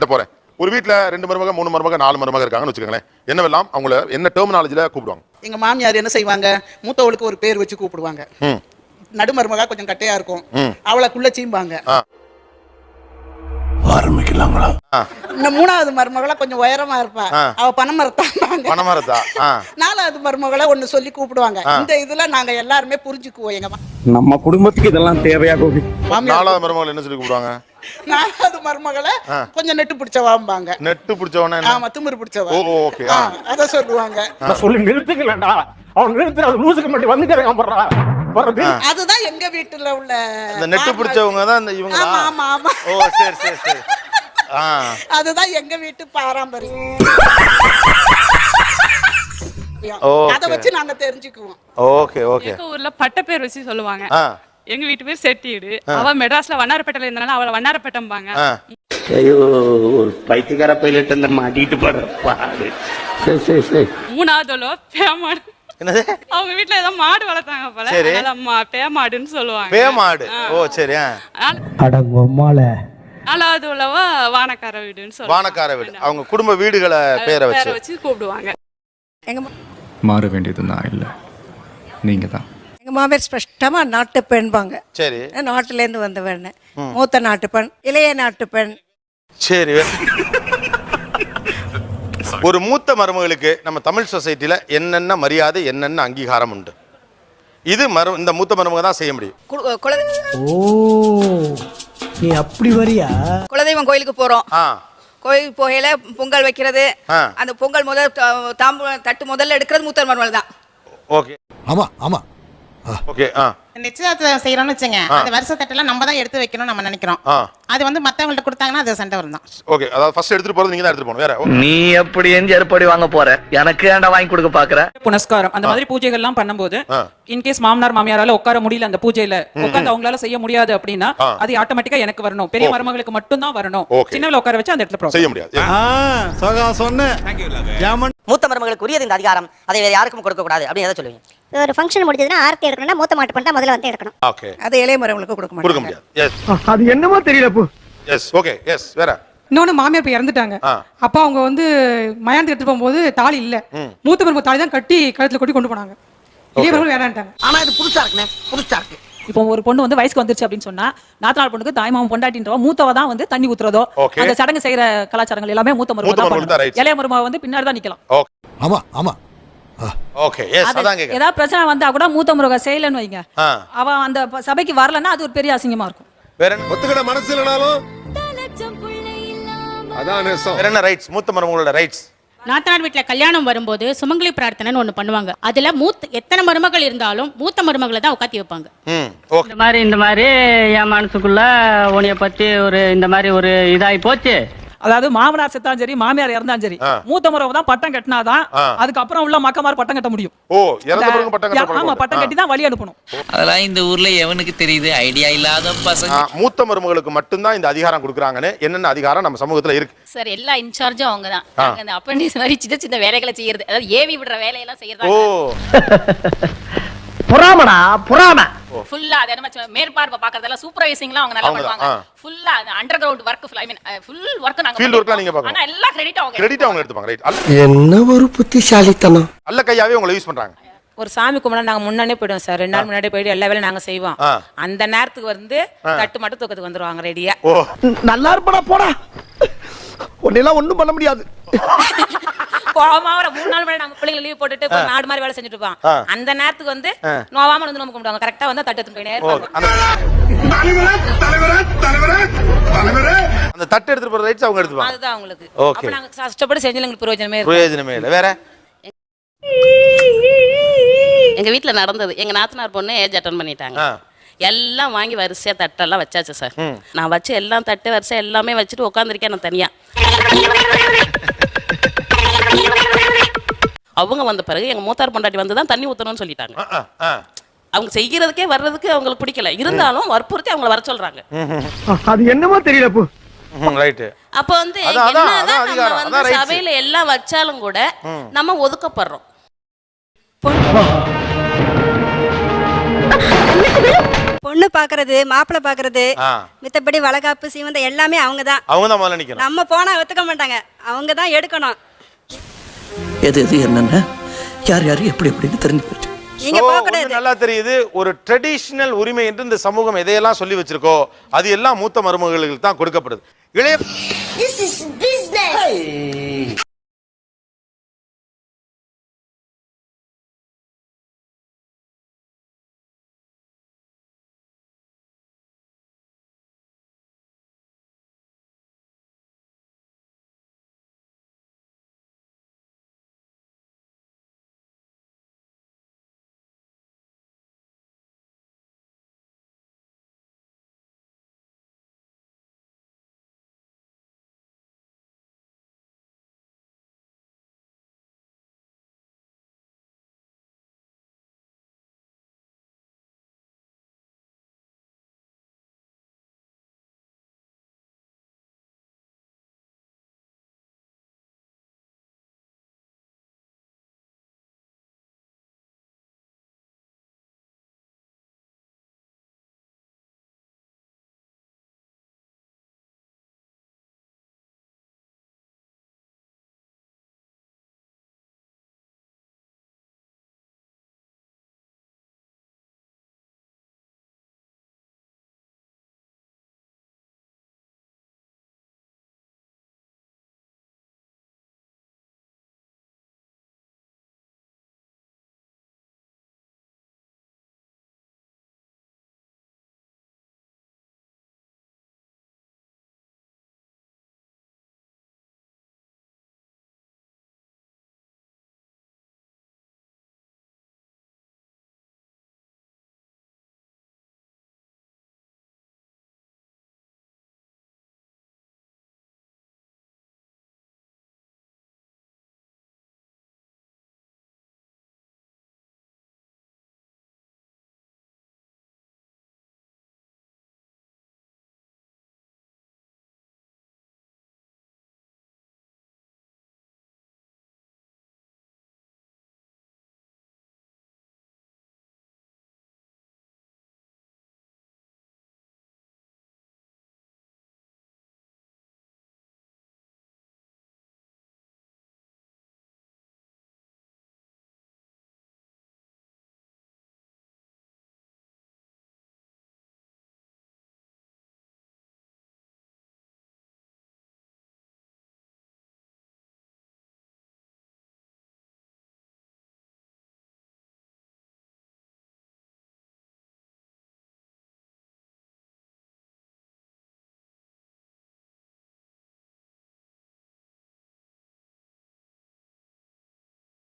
கிட்ட போறேன். ஒரு வீட்ல ரெண்டு மருமக மூணு மருமக நாலு மருமக இருக்காங்கன்னு வச்சுக்கோங்களேன். என்னவெல்லாம் அவங்கள என்ன டெர்மினாலஜில கூப்பிடுவாங்க? எங்க மாமியார் என்ன செய்வாங்க? மூத்தவளுக்கு ஒரு பேர் வச்சு கூப்பிடுவாங்க. ம். நடுமருமகா கொஞ்சம் கட்டையா இருக்கும். அவளை சீம்பாங்க. ஆ. ஆ. இந்த மூணாவது மருமகளா கொஞ்சம் உயரமா இருப்பா. அவ பணமரத்தா ஆ. நாலாவது மருமகளை ஒண்ணு சொல்லி கூப்பிடுவாங்க. இந்த இதுல நாங்க எல்லாருமே புரிஞ்சுக்குவோம் எங்க நம்ம குடும்பத்துக்கு இதெல்லாம் தேவையா கோபி? நாலாவது மருமகள் என்ன சொல்லி கூப்பிடுவாங்க? நாலாவது மருமகளை கொஞ்சம் நெட்டு பிடிச்சவாம்பாங்க. நெட்டு பிடிச்சவன ஆமா திமிரு பிடிச்சவா ஓ, ஓ, okay, ஆ. அத சொல்லுவாங்க. சொல்லி நிறுத்துக்கலடா அவன் நிறுத்துற அது லூசுக்கு மட்டும் வந்துக்கிறேன் போடுறா. போறது அதுதான் எங்க வீட்டுல உள்ள இந்த நெட்டு பிடிச்சவங்க தான் இந்த இவங்களா? ஆமா ஆமா ஆமா. ஓ சரி சரி சரி. ஆ. அதுதான் எங்க வீட்டு பாரம்பரியம். அத வச்சு நாங்க தெரிஞ்சுக்குவோம். Okay okay. ஊர்ல பட்ட பேர் வச்சு சொல்லுவாங்க. எங்க வீட்டு பேர் செட்டியீடு. அவ மெட்ராஸ்ல வண்ணாரப்பேட்டையில இருந்தாலும் அவளை வண்ணாரப்பேட்டம்பாங்க. ஐயோ ஒரு பைத்தியக்கார பைலட் அந்த மாட்டிட்டு படுற பாடு. சரி சரி சரி மூணாவதுல பேமாடு. என்னது? அவங்க வீட்ல ஏதோ மாடு வளர்த்தாங்க போல. அதனால அம்மா பேமாடுன்னு சொல்லுவாங்க. பேமாடு. ஓ சரி ஆ. அதனால அடங்கம்மால நாலாவது உள்ளவா வானக்கார வீடுன்னு சொல்லுவாங்க. வானக்கார வீடு. அவங்க குடும்ப வீடுகளை பேரை வச்சு. வச்சு கூப்பிடுவாங்க. எங்க மாற வேண்டியது நான் இல்லை. நீங்கள் தான் எங்க மாமியார் ஸ்பஷ்டமா நாட்டு பெண்பாங்க சரி. நாட்டிலேருந்து வந்தவன். மூத்த நாட்டு பெண் இளைய நாட்டு பெண். சரி. ஒரு மூத்த மருமகளுக்கு நம்ம தமிழ் சொசைட்டில என்னென்ன மரியாதை என்னென்ன அங்கீகாரம் உண்டு? இது மரு இந்த மூத்த மருமக தான் செய்ய முடியும். ஓ நீ அப்படி வரியா? குலதெய்வம் கோயிலுக்கு போறோம். ஆ. கோயில் போகையில பொங்கல் வைக்கிறது. ஆ. அந்த பொங்கல் முதல் தாம்பூ தட்டு முதல்ல எடுக்கிறது மூத்தர் மருமகள் தான். ஓகே. ஆமா ஆமா. ஓகே ஆ. நிச்சயதார்த்தம் செய்யறோம்னு வச்சுங்க அந்த வருஷ தட்டெல்லாம் நம்ம தான் எடுத்து வைக்கணும் நம்ம நினைக்கிறோம். அது வந்து மத்தவங்கள்ட்ட கொடுத்தாங்கன்னா அது சண்டை வரும் தான். ஓகே அதாவது ஃபர்ஸ்ட் எடுத்துட்டு போறது நீங்க தான் எடுத்துட்டு போகணும் வேற? நீ எப்படி எந்த ஏற்பாடு வாங்க போற? எனக்கு ஏன்டா வாங்கி கொடுக்க பாக்குற? புனஸ்காரம். அந்த மாதிரி பூஜைகள்லாம் பண்ணும்போது ஆ. இன்கேஸ் மாமனார் மாமியாரால உட்கார முடியல அந்த பூஜையில உட்கார்ந்து அவங்களால செய்ய முடியாது அப்படின்னா. அது ஆட்டோமேட்டிக்கா எனக்கு வரணும். பெரிய மருமகளுக்கு மட்டும் தான் வரணும். Okay. சின்னவள உட்கார வச்சு அந்த இடத்துல. செய்ய முடியாது சகா சொன்ன ஏமன் மூத்த மருமகளுக்கு உரியது இந்த அதிகாரம். அதை வேற யாருக்கும் கொடுக்க கூடாது அப்படின்னு எதை சொல்லுவீங்க? ஒரு ஃபங்க்ஷன் முடிஞ்சதுன்னா ஆரத்தி எடுக்கணும்னா மூத்த மாட்டு பண்ணா முதல்ல வந்து எடுக்கணும். ஓகே அதை இளைய மருமகளுக்கு கொடுக்க கொடுக்க முடியாது. எஸ் அது என்னமோ தெரியல போ எஸ் ஓகே எஸ் வேற? இன்னொன்னு மாமியார் இப்ப இறந்துட்டாங்க. அப்ப அவங்க வந்து மயானத்துக்கு எடுத்து போகும்போது தாலி இல்ல. மூத்த மருமக தாலி தான் கட்டி கழுத்துல கொட்டி கொண்டு போனாங்க. இளைய மருமகள் வேணான்ட்டாங்க. ஆனா இது புதுசா இருக்குண்ணே. புதுசா இருக்கு. இப்போ ஒரு பொண்ணு வந்து வயசுக்கு வந்துருச்சு அப்படின்னு சொன்னா நாத்தனார் பொண்ணுக்கு தாய்மாமன் பொண்டாட்டின்றவ மூத்தவ தான் வந்து தண்ணி ஊத்துறதோ. அந்த சடங்கு செய்யற கலாச்சாரங்கள் எல்லாமே மூத்த மருமகள் தான். இளைய மருமக வந்து பின்னாடி தான் நிக்கலாம். ஓகே ஆமா ஆமா. ஓகே எஸ் அது அதான் கேக்குறேன். ஏதாவது பிரச்சனை வந்தா கூட மூத்த முருக செய்யலன்னு வைங்க. ஆ. அவ அந்த ப- சபைக்கு வரலன்னா அது ஒரு பெரிய அசிங்கமா இருக்கும். வேற என்ன? ஒத்துக்கிட மனசு இல்லனாலும் அதான் நேசம். வேற என்ன ரைட்ஸ் மூத்த மருமகளோட ரைட்ஸ் நாத்தனார் வீட்டுல கல்யாணம் வரும்போது சுமங்கலி பிரார்த்தனைன்னு ஒண்ணு பண்ணுவாங்க. அதுல மூத்த எத்தனை மருமகள் இருந்தாலும் மூத்த மருமகளை தான் உட்காத்தி வைப்பாங்க. ம் ஓகே இந்த மாதிரி இந்த மாதிரி என் மனசுக்குள்ள உன்னைய பத்தி ஒரு இந்த மாதிரி ஒரு இதாகி போச்சு. அதாவது மாமனார் செத்தாலும் சரி மாமியார் இறந்தாலும் சரி. மூத்த முறவை தான் பட்டம் கட்டினாதான். அதுக்கப்புறம் உள்ள மக்கமார் பட்டம் கட்ட முடியும். ஓ இறந்த பிறகு பட்டம் கட்ட ஆமா பட்டம் கட்டி தான் வழி அனுப்பணும். அதெல்லாம் இந்த ஊர்ல எவனுக்கு தெரியுது? ஐடியா இல்லாத பசங்க. மூத்த மருமகளுக்கு மட்டும்தான் இந்த அதிகாரம் கொடுக்குறாங்கன்னு என்னென்ன அதிகாரம் நம்ம சமூகத்துல இருக்கு? சார் எல்லா இன்சார்ஜும் அவங்க தான் அந்த அப்ரண்டிஸ் மாதிரி சின்ன சின்ன வேலைகளை செய்யறது. அதாவது ஏவி விடுற வேலையெல்லாம் ஓ. செய்யறதா புறாமடா புறாம. ஃபுல்லா அது என்ன மேற்பார்வை பாக்குறதெல்லாம் சூப்பர்வைசிங்லாம் அவங்க நல்லா பண்ணுவாங்க. ஃபுல்லா அந்த underground work I mean full work நாங்க எல்லாம் பண்ணிருப்போம். நீங்க பார்க்கணும். ஆனா எல்லா கிரெடிட் அவங்க கிரெடிட் அவங்க எடுத்துப்பாங்க ரைட் என்ன ஒரு புத்திசாலித்தனம். அல்ல கையாவே உங்களை யூஸ் பண்றாங்க. ஒரு சாமி கும்பிட நாங்க முன்னாடியே போயிடுவோம் சார். ரெண்டு நாள் முன்னாடி போயிட்டு எல்லா வேலையும் நாங்க செய்வோம். அந்த நேரத்துக்கு வந்து தட்டு மட்டும் தூக்கத்துக்கு வந்துருவாங்க ரெடியா நல்லா இருப்படா போடா. உன்னெல்லாம் ஒண்ணும் பண்ண முடியாது. கோவமா ஒரு மூணு நாள் முன்னாடி நாங்க பிள்ளைங்க லீவ் போட்டுட்டு போய் மாடு மாதிரி வேலை செஞ்சுட்டு இருப்போம் ஆ. அந்த நேரத்துக்கு வந்து நோவாம வந்து நம்ம கும்பிடுவாங்க. கரெக்டா வந்து தட்டு போயினே இருப்பாங்க. அந்த அந்த தட்டு எடுத்துட்டு போற ரைட்ஸ் அவங்க எடுத்துப்பாங்க. அதுதான் அவங்களுக்கு. அப்ப நாங்க கஷ்டப்பட்டு செஞ்சு எங்களுக்கு பிரயோஜனமே இருக்கு பிரயோஜனமே இல்லை. வேற? எங்க வீட்ல நடந்தது. எங்க நாத்தனார் பொண்ணு ஏஜ் அட்டன் பண்ணிட்டாங்க. எல்லாம் வாங்கி வரிசையா தட்டெல்லாம் வச்சாச்சு சார். நான் வச்சு எல்லாம் தட்டு வரிசை எல்லாமே வச்சுட்டு உட்காந்துருக்கேன் நான் தனியா. அவங்க வந்த பிறகு எங்க மூத்தார் பொண்டாட்டி வந்து தான் தண்ணி ஊத்தணும்னு சொல்லிட்டாங்க. அவங்க செய்யறதுக்கே வர்றதுக்கு அவங்களுக்கு பிடிக்கல. இருந்தாலும் வற்புறுத்தி அவங்கள வர சொல்றாங்க. அது என்னமோ தெரியல அப்ப வந்து என்னதான் நம்ம வந்து. சபையில எல்லாம் வச்சாலும் கூட நம்ம ஒதுக்கப்படுறோம். பொண்ணு பாக்குறது மாப்பிள்ளை பாக்குறது. மித்தபடி வளகாப்பு சீமந்தம் எல்லாமே அவங்க தான் அவங்க தான் முதல்ல நிக்கணும். நம்ம போனா ஒத்துக்க மாட்டாங்க. அவங்க தான் எடுக்கணும். எது எது என்னென்ன? யார் யார் எப்படி எப்படின்னு தெரிஞ்சு போச்சு நல்லா தெரியுது ஒரு ட்ரெடிஷனல் உரிமை என்று இந்த சமூகம் எதையெல்லாம் சொல்லி வச்சிருக்கோ அது எல்லாம் மூத்த மருமகளுக்கு தான் கொடுக்கப்படுது. இளைய